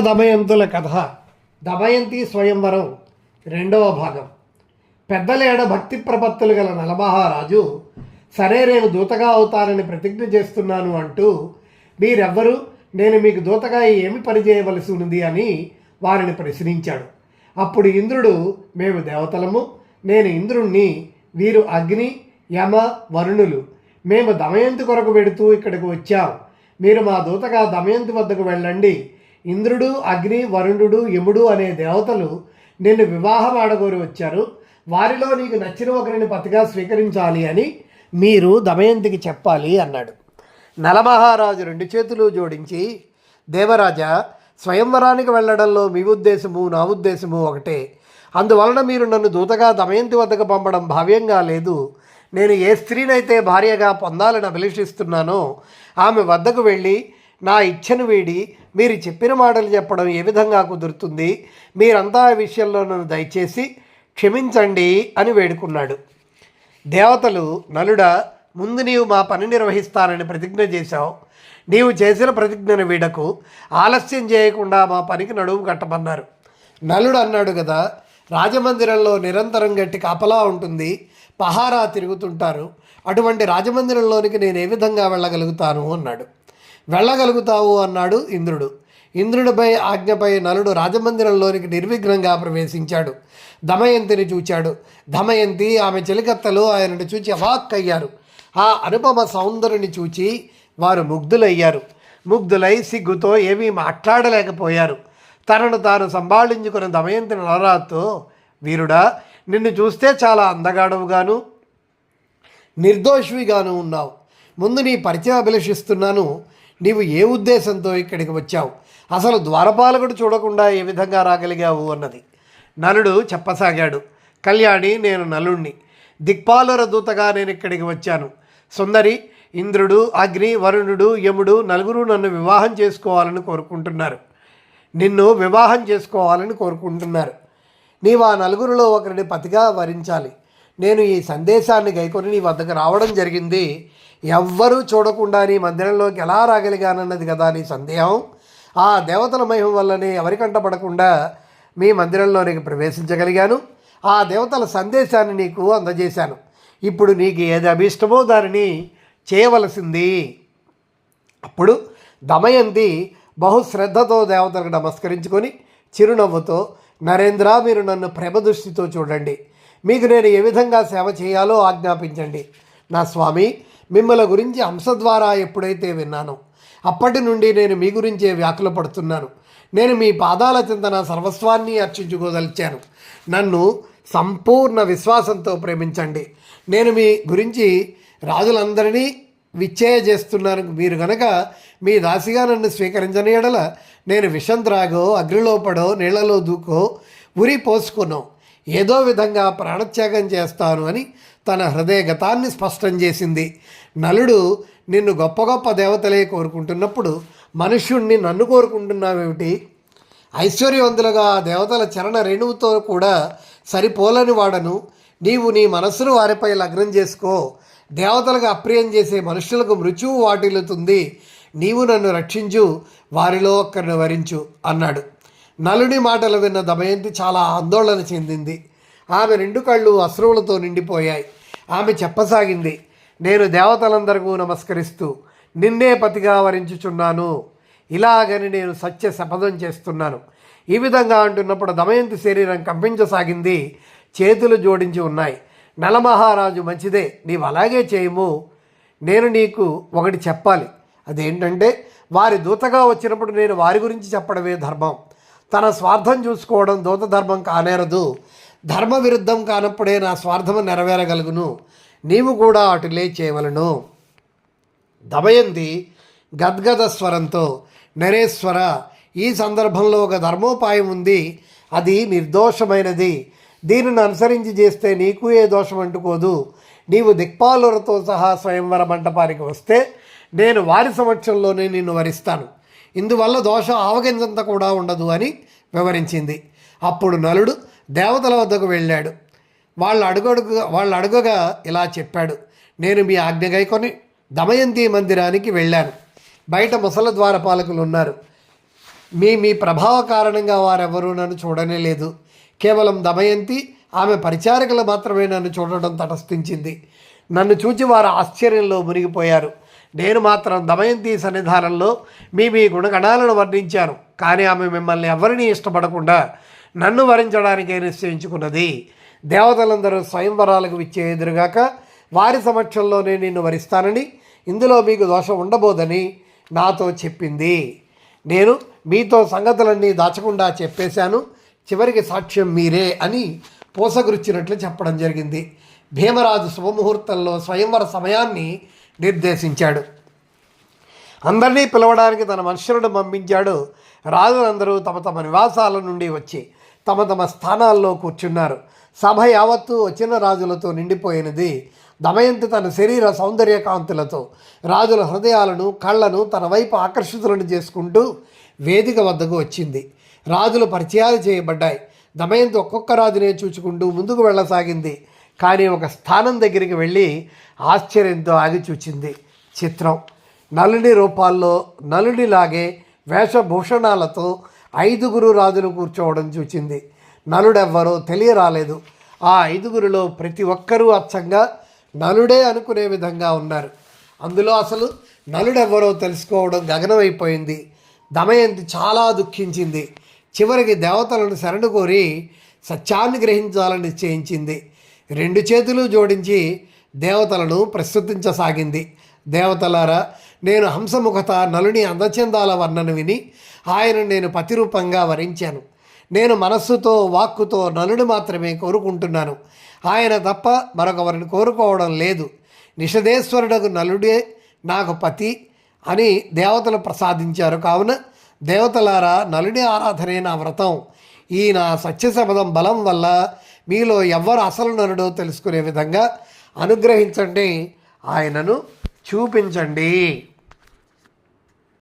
దమయంతుల కథ. దమయంతి స్వయంవరం రెండవ భాగం. పెద్దలేడ భక్తి ప్రపత్తులు గల నలమహారాజు సరే నేను దూతగా అవుతానని ప్రతిజ్ఞ చేస్తున్నాను అంటూ మీరెవ్వరూ? నేను మీకు దూతగా ఏమి పని చేయవలసి ఉంది అని వారిని ప్రశ్నించాడు. అప్పుడు ఇంద్రుడు మేము దేవతలము నేను ఇంద్రుణ్ణి వీరు అగ్ని యమ వరుణులు. మేము దమయంతి కొరకు పెడుతూ ఇక్కడికి వచ్చాం. మీరు మా దూతగా దమయంతి వద్దకు వెళ్ళండి. ఇంద్రుడు అగ్ని వరుణుడు యముడు అనే దేవతలు నిన్ను వివాహం ఆడగోరి వచ్చారు. వారిలో నీకు నచ్చిన ఒకరిని పతిగా స్వీకరించాలి అని మీరు దమయంతికి చెప్పాలి అన్నాడు. నలమహారాజు రెండు చేతులు జోడించి దేవరాజా స్వయంవరానికి వెళ్ళడంలో మీ ఉద్దేశము నా ఉద్దేశము ఒకటే. అందువలన మీరు నన్ను దూతగా దమయంతి వద్దకు పంపడం భావ్యంగా లేదు. నేను ఏ స్త్రీనైతే భార్యగా పొందాలని అభిలషిస్తున్నానో ఆమె వద్దకు వెళ్ళి నా ఇచ్ఛను వీడి మీరు చెప్పిన మాటలు చెప్పడం ఏ విధంగా కుదురుతుంది? మీరంతా ఆ విషయంలో నన్ను దయచేసి క్షమించండి అని వేడుకున్నాడు. దేవతలు నలుడ ముందు నీవు మా పని నిర్వహిస్తానని ప్రతిజ్ఞ చేశావు. నీవు చేసిన ప్రతిజ్ఞను వీడకు ఆలస్యం చేయకుండా మా పనికి నడుము కట్టమన్నారు. నలుడు అన్నాడు కదా రాజమందిరంలో నిరంతరం గట్టి కాపలా ఉంటుంది పహారా తిరుగుతుంటారు. అటువంటి రాజమందిరంలోనికి నేను ఏ విధంగా వెళ్ళగలుగుతాను? అన్నాడు. వెళ్ళగలుగుతావు అన్నాడు ఇంద్రుడు. ఇంద్రుడిపై ఆజ్ఞపై నలుడు రాజమందిరంలోనికి నిర్విఘ్నంగా ప్రవేశించాడు. దమయంతిని చూచాడు. దమయంతి ఆమె చెలికత్తలు ఆయనను చూచి అవాక్కయ్యారు. ఆ అనుపమ సౌందర్యుని చూచి వారు ముగ్ధులయ్యారు. ముగ్ధులై సిగ్గుతో ఏమీ మాట్లాడలేకపోయారు. తనను తాను సంభాళించుకున్న దమయంతి నలరాతో వీరుడా నిన్ను చూస్తే చాలా అందగాడవుగాను నిర్దోషివిగాను ఉన్నావు. ముందు నీ పరిచయం అభిలషిస్తున్నాను. నీవు ఏ ఉద్దేశంతో ఇక్కడికి వచ్చావు? అసలు ద్వారపాలకుడు చూడకుండా ఏ విధంగా రాగలిగావు అన్నది. నలుడు చెప్పసాగాడు. కళ్యాణి నేను నలుణ్ణి. దిక్పాలుర దూతగా నేను ఇక్కడికి వచ్చాను. సుందరి ఇంద్రుడు అగ్ని వరుణుడు యముడు నలుగురు నన్ను వివాహం చేసుకోవాలని కోరుకుంటున్నారు. నిన్ను వివాహం చేసుకోవాలని కోరుకుంటున్నారు. నీవు ఆ నలుగురిలో ఒకరిని పతిగా వరించాలి. నేను ఈ సందేశాన్ని గైకొని నీ వద్దకు రావడం జరిగింది. ఎవ్వరూ చూడకుండా నీ మందిరంలోకి ఎలా రాగలిగానన్నది కదా నీ సందేహం. ఆ దేవతల మహిమ వల్లనే ఎవరికంట పడకుండా మీ మందిరంలోనికి ప్రవేశించగలిగాను. ఆ దేవతల సందేశాన్ని నీకు అందజేశాను. ఇప్పుడు నీకు ఏది అభిష్టమో దానిని చేయవలసింది. అప్పుడు దమయంతి బహుశ్రద్ధతో దేవతలకు నమస్కరించుకొని చిరునవ్వుతో నరేంద్ర మీరు నన్ను ప్రేమ దృష్టితో చూడండి. మీకు నేను ఏ విధంగా సేవ చేయాలో ఆజ్ఞాపించండి. నా స్వామి మిమ్మల్ని గురించి హంస ద్వారా ఎప్పుడైతే విన్నానో అప్పటి నుండి నేను మీ గురించే వ్యాకుల పడుతున్నాను. నేను మీ పాదాల చింతన సర్వస్వాన్ని అర్చించుకోదలిచాను. నన్ను సంపూర్ణ విశ్వాసంతో ప్రేమించండి. నేను మీ గురించి రాజులందరినీ విచ్చేయ చేస్తున్నాను. మీరు గనక మీ దాసిగా నన్ను స్వీకరించని ఎడల నేను విషం త్రాగో అగ్నిలో పడో నీళ్ళలో దూకో ఉరి పోసుకున్నాం ఏదో విధంగా ప్రాణత్యాగం చేస్తాను అని తన హృదయగతాన్ని స్పష్టం చేసింది. నలుడు నిన్ను గొప్ప గొప్ప దేవతలే కోరుకుంటున్నప్పుడు మనుష్యుణ్ణి నన్ను కోరుకుంటున్నావేమిటి? ఐశ్వర్యవంతులుగా ఆ దేవతల చరణ రేణువుతో కూడా సరిపోలని వాడను. నీవు నీ మనస్సును వారిపై లగ్నం చేసుకో. దేవతలకు అప్రియం చేసే మనుషులకు మృత్యువు వాటిల్లుతుంది. నీవు నన్ను రక్షించు. వారిలో ఒక్కరిని వరించు అన్నాడు. నలుని మాటలు విన్న దమయంతి చాలా ఆందోళన చెందింది. ఆమె రెండు కళ్ళు అశ్రువులతో నిండిపోయాయి. ఆమె చెప్పసాగింది నేను దేవతలందరికీ నమస్కరిస్తూ నిన్నే పతిగా వరించుచున్నాను. ఇలాగని నేను సత్య శపథం చేస్తున్నాను. ఈ విధంగా అంటున్నప్పుడు దమయంతి శరీరం కంపించసాగింది. చేతులు జోడించి ఉన్నాయి. నలమహారాజు మంచిదే నీవు అలాగే చేయము. నేను నీకు ఒకటి చెప్పాలి. అదేంటంటే వారి దూతగా వచ్చినప్పుడు నేను వారి గురించి చెప్పడమే ధర్మం. తన స్వార్థం చూసుకోవడం దూత ధర్మం కానేరదు. ధర్మ విరుద్ధం కానప్పుడే నా స్వార్థము నెరవేరగలుగును. నీవు కూడా అటులే చేయవలను. దమయంతి గద్గద స్వరంతో నరేశ్వర ఈ సందర్భంలో ఒక ధర్మోపాయం ఉంది. అది నిర్దోషమైనది. దీనిని అనుసరించి చేస్తే నీకు ఏ దోషం అంటుకోదు. నీవు దిక్పాలులతో సహా స్వయంవర మంటపానికి వస్తే నేను వారి సమక్షంలోనే నిన్ను వరిస్తాను. ఇందువల్ల దోషం ఆవగింజంత కూడా ఉండదు అని వివరించింది. అప్పుడు నలుడు దేవతల వద్దకు వెళ్ళాడు. వాళ్ళు అడుగడుగు వాళ్ళు అడుగగా ఇలా చెప్పాడు. నేను మీ ఆజ్ఞ గైకొని దమయంతి మందిరానికి వెళ్ళాను. బయట ముసల ద్వారపాలకులు ఉన్నారు. మీ మీ ప్రభావ కారణంగా వారెవరూ నన్ను చూడనే లేదు. కేవలం దమయంతి ఆమె పరిచారకులు మాత్రమే నన్ను చూడడం తటస్థించింది. నన్ను చూచి వారు ఆశ్చర్యంలో మునిగిపోయారు. నేను మాత్రం దమయంతి సన్నిధానంలో మీ మీ గుణగణాలను వర్ణించాను. కానీ ఆమె మిమ్మల్ని ఎవరిని ఇష్టపడకుండా నన్ను వరించడానికే నిశ్చయించుకున్నది. దేవతలందరూ స్వయంవరాలకు విచ్చే ఎదురుగాక వారి సమక్షంలోనే నిన్ను వరిస్తానని ఇందులో మీకు దోషం ఉండబోదని నాతో చెప్పింది. నేను మీతో సంగతులన్నీ దాచకుండా చెప్పేశాను. చివరికి సాక్ష్యం మీరే అని పోసగురిచ్చినట్లు చెప్పడం జరిగింది. భీమరాజు శుభముహూర్తంలో స్వయంవర సమయాన్ని నిర్దేశించాడు. అందరినీ పిలవడానికి తన మనుషులను పంపించాడు. రాజులందరూ తమ తమ నివాసాల నుండి వచ్చి తమ తమ స్థానాల్లో కూర్చున్నారు. సభ యావత్తు వచ్చిన రాజులతో నిండిపోయినది. దమయంతి తన శరీర సౌందర్య కాంతులతో రాజుల హృదయాలను కళ్ళను తన వైపు ఆకర్షితులను చేసుకుంటూ వేదిక వద్దకు వచ్చింది. రాజులు పరిచయాలు చేయబడ్డాయి. దమయంతి ఒక్కొక్క రాజునే చూచుకుంటూ ముందుకు వెళ్ళసాగింది. కానీ ఒక స్థానం దగ్గరికి వెళ్ళి ఆశ్చర్యంతో ఆగి చూచింది చిత్రం. నలుని రూపాల్లో నలునిలాగే వేషభూషణాలతో ఐదుగురు రాజులు కూర్చోవడం చూచింది. నలుడెవ్వరో తెలియరాలేదు. ఆ ఐదుగురిలో ప్రతి ఒక్కరూ అచ్చంగా నలుడే అనుకునే విధంగా ఉన్నారు. అందులో అసలు నలుడెవ్వరో తెలుసుకోవడం గగనమైపోయింది. దమయంతి చాలా దుఃఖించింది. చివరికి దేవతలను శరణు కోరి సత్యాన్ని గ్రహించాలని నిశ్చయించింది. రెండు చేతులు జోడించి దేవతలను ప్రస్తుతించసాగింది దేవతలారా నేను హంసముఖత నలుని అందచందాల వర్ణన విని ఆయన నేను పతిరూపంగా వరించాను. నేను మనస్సుతో వాక్కుతో నలుడు మాత్రమే కోరుకుంటున్నాను. ఆయన తప్ప మరొకవరిని కోరుకోవడం లేదు. నిషధేశ్వరుడకు నలుడే నాకు పతి అని దేవతలు ప్రసాదించారు. కావున దేవతలారా నలుడి ఆరాధనే నా వ్రతం. ఈ నా సత్యశబదం బలం వల్ల మీలో ఎవ్వరు అసలు నరుడో తెలుసుకునే విధంగా అనుగ్రహించండి. ఆయనను చూపించండి.